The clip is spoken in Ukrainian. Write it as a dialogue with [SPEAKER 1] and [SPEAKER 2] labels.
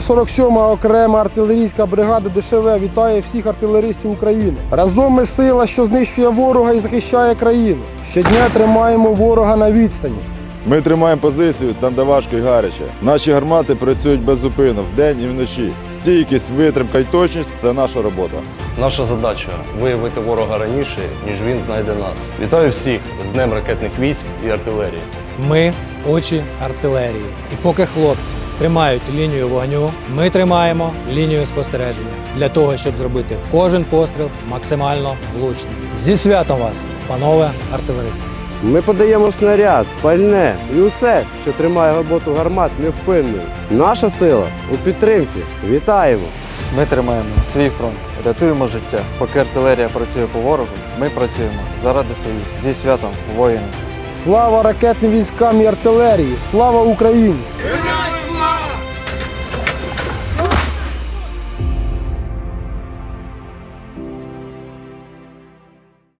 [SPEAKER 1] 147-ма окрема артилерійська бригада ДШВ вітає всіх артилеристів України. Разом ми сила, що знищує ворога і захищає країну. Щодня тримаємо ворога на відстані.
[SPEAKER 2] Ми тримаємо позицію там, де важко і гаряче. Наші гармати працюють без зупину вдень і вночі. Стійкість, витримка і точність це наша робота.
[SPEAKER 3] Наша задача виявити ворога раніше, ніж він знайде нас. Вітаю всіх з Днем ракетних військ і артилерії.
[SPEAKER 4] Ми очі артилерії. І поки хлопці тримають лінію вогню, ми тримаємо лінію спостереження для того, щоб зробити кожен постріл максимально влучним. Зі святом вас, панове артилеристи!
[SPEAKER 5] Ми подаємо снаряд, пальне і усе, що тримає роботу гармат невпинною. Наша сила у підтримці. Вітаємо!
[SPEAKER 6] Ми тримаємо свій фронт, рятуємо життя. Поки артилерія працює по ворогу, ми працюємо заради своїх зі святом воїнів.
[SPEAKER 1] Слава ракетним військам і артилерії! Слава Україні!